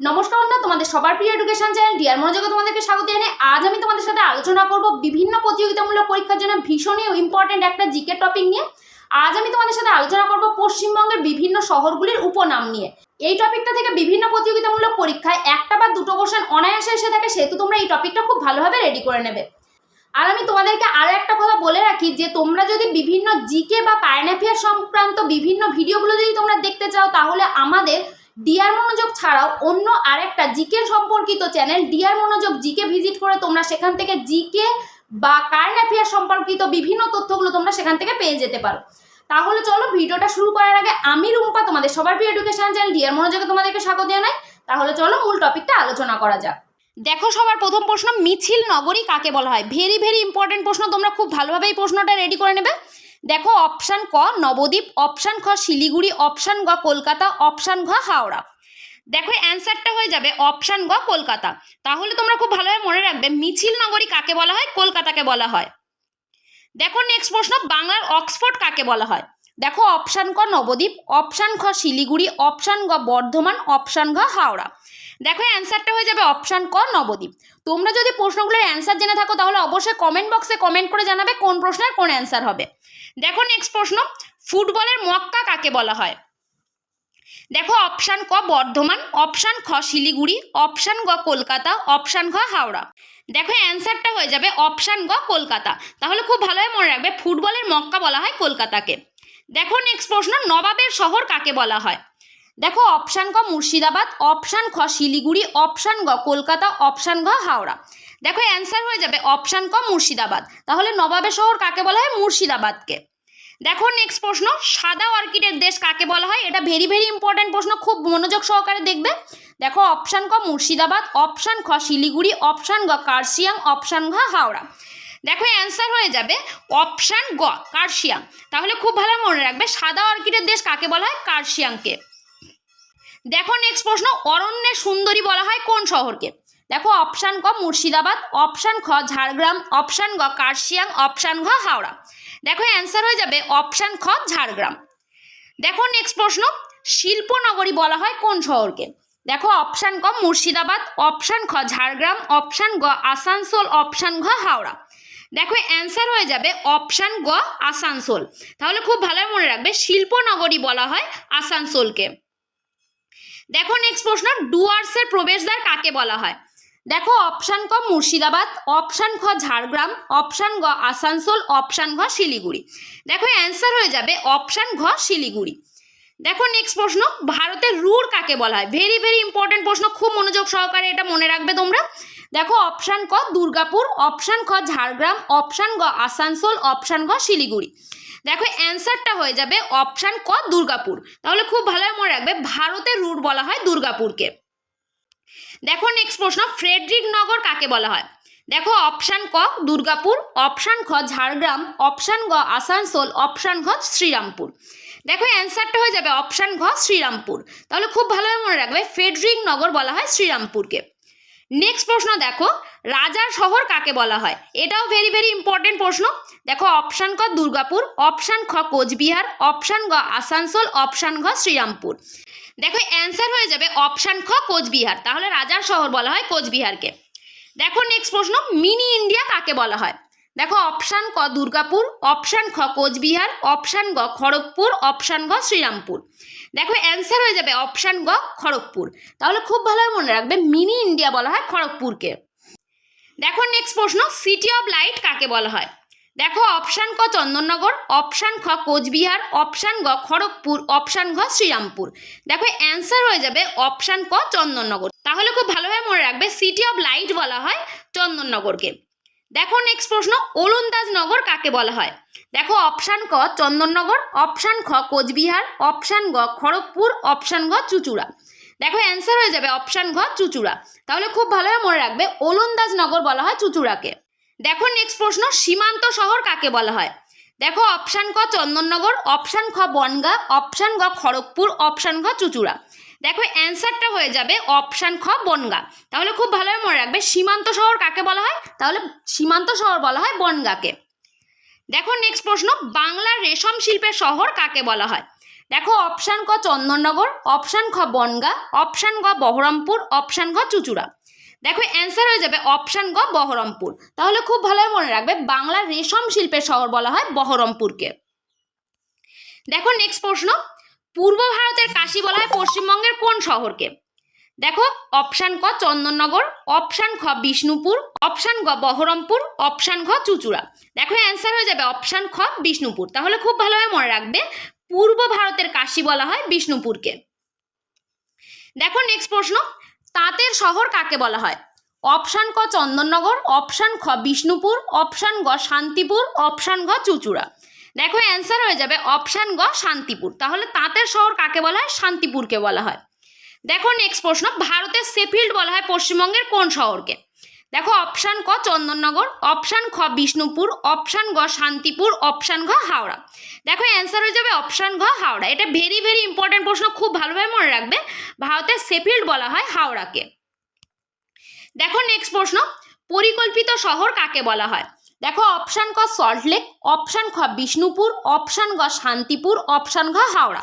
নমস্কার বন্ধুরা, তোমাদের সবার প্রিয় এডুকেশন চ্যানেল ডিয়ার মনোযোগে তোমাদেরকে স্বাগত জানাই। আজ আমি তোমাদের সাথে আলোচনা করব বিভিন্ন প্রতিযোগিতামূলক পরীক্ষার জন্য ভীষণই ইম্পর্টেন্ট একটা জিকে টপিক নিয়ে। আজ আমি তোমাদের সাথে আলোচনা করব পশ্চিমবঙ্গের বিভিন্ন শহরগুলির উপনাম নিয়ে। এই টপিকটা থেকে বিভিন্ন প্রতিযোগিতামূলক পরীক্ষায় একটা বা দুটো কোশ্চেন অনায়াসে এসে থাকে, সেহেতু তোমরা এই টপিকটা খুব ভালোভাবে রেডি করে নেবে। আর আমি তোমাদেরকে আরও একটা কথা বলে রাখি যে, তোমরা যদি বিভিন্ন জিকে বা কারেন্ট অ্যাফেয়ার সংক্রান্ত বিভিন্ন ভিডিওগুলো যদি তোমরা দেখতে চাও, তাহলে আমাদের ডিয়ার মনোযোগ ছাড়াও অন্য আরেকটা জিকে সম্পর্কিত channel dear Monojog GK visit করে তোমরা সেখান থেকে জিকে বা কারেন্ট অ্যাফেয়ার সম্পর্কিত বিভিন্ন তথ্যগুলো তোমরা সেখান থেকে পেয়ে যেতে পারো। তাহলে চলো ভিডিওটা শুরু করার আগে আমি রুম্পা, তোমাদের সবার প্রিয় এডুকেশন চ্যানেল ডিয়ার মনোযোগে তোমাদেরকে স্বাগত জানাই। তাহলে চলো মূল টপিকটা আলোচনা করা যাক। দেখো সবার প্রথম প্রশ্ন, মিছিল নগরী কাকে বলা হয়? ভেরি ভেরি ইম্পর্টেন্ট প্রশ্ন, তোমরা খুব ভালোভাবেই প্রশ্নটা রেডি করে নেবে। দেখো অপশান ক, নবদ্বীপ, অপশান খ, শিলিগুড়ি, অপশান গ, কলকাতা, অপশান ঘ, হাওড়া। দেখো অ্যান্সারটা হয়ে যাবে অপশান গ, কলকাতা। তাহলে তোমরা খুব ভালোভাবে মনে রাখবে, মিছিল নগরী কাকে বলা হয়? কলকাতাকে বলা হয়। দেখো নেক্সট প্রশ্ন, বাংলার অক্সফোর্ড কাকে বলা হয়? দেখো অপশান ক, নবদ্বীপ, অপশান খ, শিলিগুড়ি, অপশান গ, বর্ধমান, অপশান ঘ, হাওড়া। দেখো অ্যান্সারটা হয়ে যাবে অপশান ক, নবদ্বীপ। তোমরা যদি প্রশ্নগুলোর অ্যান্সার জেনে থাকো, তাহলে অবশ্যই কমেন্ট বক্সে কমেন্ট করে জানাবে কোন প্রশ্নের কোন অ্যান্সার হবে। দেখো নেক্সট প্রশ্ন, ফুটবলের মক্কা কাকে বলা হয়? দেখো অপশান ক, বর্ধমান অপশান খ, শিলিগুড়ি অপশান গ, কলকাতা অপশান ঘ হাওড়া। দেখো অ্যান্সারটা হয়ে যাবে অপশান গ, কলকাতা। তাহলে খুব ভালোভাবে মনে রাখবে, ফুটবলের মক্কা বলা হয় কলকাতাকে। দেখো নেক্সট প্রশ্ন, নবাবের শহর কাকে বলা হয়? দেখো অপশান ক মুর্শিদাবাদ, অপশান খ শিলিগুড়ি, অপশান গ কলকাতা, অপশান ঘ হাওড়া। দেখো অ্যান্সার হয়ে যাবে অপশান ক মুর্শিদাবাদ। তাহলে নবাবের শহর কাকে বলা হয়? মুর্শিদাবাদকে। দেখো নেক্সট প্রশ্ন, সাদা অর্কিডের দেশ কাকে বলা হয়? এটা ভেরি ভেরি ইম্পর্ট্যান্ট প্রশ্ন, খুব মনোযোগ সহকারে দেখবে। দেখো অপশান ক মুর্শিদাবাদ, অপশান খ শিলিগুড়ি, অপশান গ কার্শিয়াং, অপশান ঘ হাওড়া। দেখো অ্যান্সার হয়ে যাবে অপশান গ, কার্শিয়াং। তাহলে খুব ভালো মনে রাখবে, সাদা অর্কিডের দেশ কাকে বলা হয়? কার্শিয়াংকে। দেখো নেক্সট প্রশ্ন অরণ্যের সুন্দরী বলা হয় কোন শহরকে? দেখো অপশান ক মুর্শিদাবাদ অপশান খ ঝাড়গ্রাম অপশান গ কার্শিয়াং অপশান ঘ হাওড়া। দেখো অ্যান্সার হয়ে যাবে অপশান খ ঝাড়গ্রাম। দেখো নেক্সট প্রশ্ন, শিল্পনগরী বলা হয় কোন শহরকে? দেখো অপশান ক মুর্শিদাবাদ অপশান খ ঝাড়গ্রাম অপশান গ আসানসোল অপশান ঘ হাওড়া। দেখো অ্যান্সার হয়ে যাবে অপশান গ আসানসোল। তাহলে খুব ভালো মনে রাখবে, শিল্পনগরী বলা হয় আসানসোলকে। দেখো নেক্সট প্রশ্ন ডুয়ার্সের প্রবেশদ্বার কাকে বলা হয়? দেখো অপশান ক মুর্শিদাবাদ অপশান খ ঝাড়গ্রাম অপশান গ আসানসোল অপশান ঘ শিলিগুড়ি। দেখো অ্যান্সার হয়ে যাবে অপশান ঘ শিলিগুড়ি। দেখো নেক্সট প্রশ্ন, ভারতের রুর কাকে বলা হয়? ভেরি ভেরি ইম্পর্টেন্ট প্রশ্ন, খুব মনোযোগ সহকারে এটা মনে রাখবে তোমরা। দেখো অপশান ক দুর্গাপুর অপশান খ ঝাড়গ্রাম অপশান গ আসানসোল অপশান ঘ শিলিগুড়ি। দেখো অ্যান্সারটা হয়ে যাবে অপশান ক, দুর্গাপুর। তাহলে খুব ভালোভাবে মনে রাখবে, ভারতের রুট বলা হয় দুর্গাপুরকে। দেখো নেক্সট প্রশ্ন ফ্রেডরিক নগর কাকে বলা হয়? দেখো অপশান ক, দুর্গাপুর অপশান খ, ঝাড়গ্রাম অপশান গ, আসানসোল অপশান ঘ শ্রীরামপুর। দেখো অ্যান্সারটা হয়ে যাবে অপশান ঘ শ্রীরামপুর। তাহলে খুব ভালোভাবে মনে রাখবে ফ্রেডরিক নগর বলা হয় শ্রীরামপুরকে। নেক্সট প্রশ্ন দেখো, রাজার শহর কাকে বলা হয়? এটাও ভেরি ভেরি ইম্পর্টেন্ট প্রশ্ন। দেখো অপশান ক দুর্গাপুর অপশান খ কোচবিহার অপশান গ আসানসোল অপশান ঘ শ্রীরামপুর। দেখো অ্যান্সার হয়ে যাবে অপশান খ কোচবিহার। তাহলে রাজার শহর বলা হয় কোচবিহারকে। দেখো নেক্সট প্রশ্ন মিনি ইন্ডিয়া কাকে বলা হয়? দেখো অপশান ক দুর্গাপুর অপশান খ কোচবিহার অপশান গ খড়গপুর অপশান গ শ্রীরামপুর। দেখো অ্যান্সার হয়ে যাবে অপশান গ খড়গপুর। তাহলে খুব ভালোভাবে মনে রাখবে মিনি ইন্ডিয়া বলা হয় খড়গপুরকে। দেখো নেক্সট প্রশ্ন সিটি অফ লাইট কাকে বলা হয়? দেখো অপশান ক চন্দননগর অপশান খ কোচবিহার অপশান গ খড়গপুর অপশান ঘ শ্রীরামপুর। দেখো অ্যান্সার হয়ে যাবে অপশান ক চন্দননগর। তাহলে খুব ভালোভাবে মনে রাখবে সিটি অফ লাইট বলা হয় চন্দননগরকে। দেখো নেক্সট প্রশ্ন ওলন্দাজ নগর কাকে বলা হয়? দেখো অপশান ক, চন্দননগর অপশান খ, কোচবিহার অপশান গ, খড়গপুর অপশান ঘ চুচুড়া। দেখো অ্যান্সার হয়ে যাবে অপশান ঘ চুচুড়া। তাহলে খুব ভালোভাবে মনে রাখবে ওলন্দাজ নগর বলা হয় চুচুড়াকে। দেখো নেক্সট প্রশ্ন, সীমান্ত শহর কাকে বলা হয়? দেখো অপশান ক, চন্দননগর অপশান খ, বনগা অপশান গ, খড়গপুর অপশান ঘ চুচুড়া। দেখো অ্যান্সারটা হয়ে যাবে অপশান খ, বনগা। তাহলে খুব ভালোভাবে মনে রাখবে, সীমান্ত শহর কাকে বলা হয়? তাহলে সীমান্ত শহর বলা হয় বনগাকে। দেখো নেক্সট প্রশ্ন, বাংলার রেশম শিল্পের শহর কাকে বলা হয়? দেখো অপশান ক, চন্দননগর অপশান খ, বনগা অপশান গ, বহরমপুর অপশান ঘ চুচুড়া। দেখো অ্যান্সার হয়ে যাবে অপশান গ, বহরমপুর। তাহলে খুব ভালোভাবে মনে রাখবে, বাংলার রেশম শিল্পের শহর বলা হয় বহরমপুরকে। দেখো নেক্সট প্রশ্ন পূর্ব ভারতের কাশি বলা হয় পশ্চিমবঙ্গের কোন শহরকে? দেখো অপশান ক, চন্দননগর অপশান খ, বিষ্ণুপুর অপশান গ, বহরমপুর অপশান ঘ, চুচুড়া। দেখো অ্যান্সার হয়ে যাবে অপশান খ, বিষ্ণুপুর। তাহলে খুব ভালোভাবে মনে রাখবে, পূর্ব ভারতের কাশি বলা হয় বিষ্ণুপুরকে। দেখো নেক্সট প্রশ্ন, তাঁতের শহর কাকে বলা হয়? অপশান ক, চন্দননগর অপশান খ, বিষ্ণুপুর অপশান গ, শান্তিপুর অপশান ঘ, চুচুড়া। দেখো অ্যান্সার হয়ে যাবে অপশান গ শান্তিপুর। তাহলে তাঁতের শহর কাকে বলা হয়? শান্তিপুরকে বলা হয়। দেখো নেক্সট প্রশ্ন, ভারতের সেফিল্ড বলা হয় পশ্চিমবঙ্গের কোন শহরকে? দেখো অপশান ক চন্দননগর অপশান খ বিষ্ণুপুর অপশান গ শান্তিপুর অপশান ঘ হাওড়া। দেখো অ্যান্সার হয়ে যাবে অপশান ঘ হাওড়া। এটা ভেরি ভেরি ইম্পর্টেন্ট প্রশ্ন, খুব ভালোভাবে মনে রাখবে। ভারতের সেফিল্ড বলা হয় হাওড়াকে। দেখো নেক্সট প্রশ্ন, পরিকল্পিত শহর কাকে বলা হয়? দেখো অপশান ক সল্টলেক অপশান খ বিষ্ণুপুর অপশান গ শান্তিপুর অপশান ঘ হাওড়া।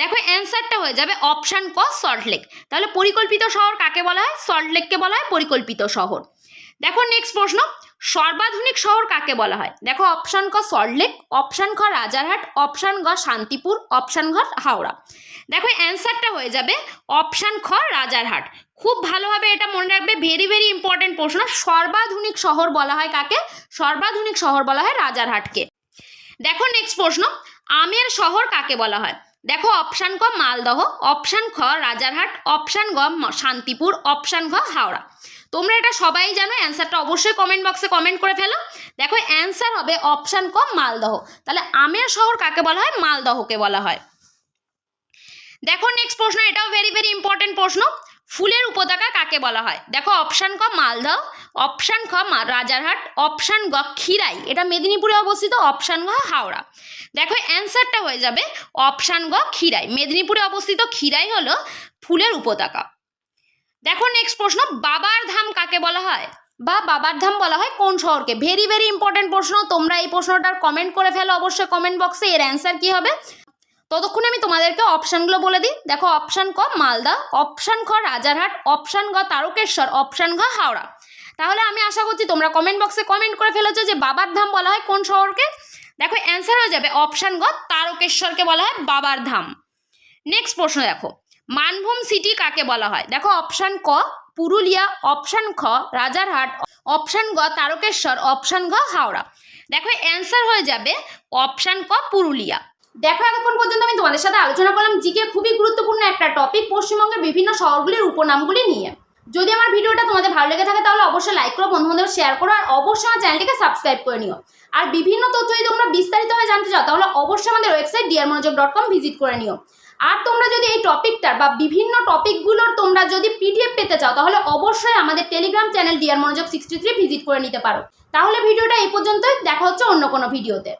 দেখো অ্যান্সারটা হয়ে যাবে অপশান ক সল্টলেক তাহলে পরিকল্পিত শহর কাকে বলা হয়? সল্টলেককে বলা হয় পরিকল্পিত শহর। দেখো নেক্সট প্রশ্ন, সর্বাধুনিক শহর কাকে বলা হয়? দেখো অপশান ক সল্টলেক অপশান খ, রাজারহাট অপশান গ, শান্তিপুর অপশান ঘ, হাওড়া। দেখো অ্যান্সারটা হয়ে যাবে অপশান খ, রাজারহাট। খুব ভালোভাবে এটা মনে রাখবে ভেরি ভেরি ইম্পর্টেন্ট প্রশ্ন, সর্বাধুনিক শহর বলা হয় কাকে? সর্বাধুনিক শহর বলা হয় রাজারহাটকে। দেখো নেক্সট প্রশ্ন, আমের শহর কাকে বলা হয়? দেখো, অপশান ক মালদহ, অপশান খ রাজারহাট, অপশান গ শান্তিপুর, অপশান ঘ হাওড়া। তোমরা এটা সবাই জানো, অ্যান্সারটা অবশ্যই কমেন্ট বক্সে কমেন্ট করে ফেলো। দেখো, অ্যান্সার হবে অপশান ক মালদহ। তাহলে আমের শহর কাকে বলা হয়? মালদহকে বলা হয়। দেখো নেক্সট প্রশ্ন, এটাও ভেরি ভেরি ইম্পর্টেন্ট প্রশ্ন। ফুলের উপত্যকা কাকে বলা হয়? দেখো, অপশান ক মালদহ, অপশান খ রাজারহাট, অপশান গ খিরাই এটা মেদিনীপুরে অবস্থিত, অপশান ঘ হাওড়া। দেখো অ্যান্সারটা হয়ে যাবে অপশান গ খিরাই মেদিনীপুরে অবস্থিত খিরাই হলো ফুলের উপত্যকা। দেখো নেক্সট প্রশ্ন, বাবার ধাম কাকে বলা হয়? বা বাবার ধাম বলা হয় কোন শহরকে? ভেরি ভেরি ইম্পর্টেন্ট প্রশ্ন। তোমরা এই প্রশ্নটার কমেন্ট করে ফেলো অবশ্যই কমেন্ট বক্সে এর অ্যান্সার কি হবে? ততক্ষণে আমি তোমাদেরকে অপশানগুলো বলে দিই। দেখো অপশান ক মালদা অপশান খ রাজারহাট অপশান গ তারকেশ্বর অপশান ঘ হাওড়া। তাহলে আমি আশা করছি তোমরা কমেন্ট বক্সে কমেন্ট করে ফেলেছো যে বাবার ধাম বলা হয় কোন শহরকে? দেখো অ্যান্সার হয়ে যাবে অপশান গ তারকেশ্বরকে বলা হয় বাবার ধাম। নেক্সট প্রশ্ন দেখো, মানভূম সিটি কাকে বলা হয়? দেখো অপশান ক পুরুলিয়া অপশান খ রাজারহাট অপশান গ তারকেশ্বর অপশান ঘ হাওড়া। দেখো অ্যান্সার হয়ে যাবে অপশান ক পুরুলিয়া। দেখো এতক্ষণ পর্যন্ত আমি তোমাদের সাথে আলোচনা করলাম জিকে খুবই গুরুত্বপূর্ণ একটা টপিক পশ্চিমবঙ্গের বিভিন্ন শহরগুলির উপনামগুলি নিয়ে। যদি আমার ভিডিওটা তোমাদের ভালো লেগে থাকে তাহলে অবশ্যই লাইক করো বন্ধু বান্ধব শেয়ার করো আর অবশ্যই আমার চ্যানেলটিকে সাবস্ক্রাইব করে নিও। আর বিভিন্ন তথ্য যদি তোমরা বিস্তারিতভাবে জানতে চাও তাহলে অবশ্যই আমাদের website dear Monojog dot com visit করে নিও। আর তোমরা যদি এই টপিকটার বা বিভিন্ন টপিকগুলোর তোমরা যদি পিডিএফ পেতে চাও তাহলে অবশ্যই আমাদের telegram channel dear Monojog sixty three visit করে নিতে পারো। তাহলে ভিডিওটা এই পর্যন্তই, দেখা হচ্ছে অন্য কোনো ভিডিওতে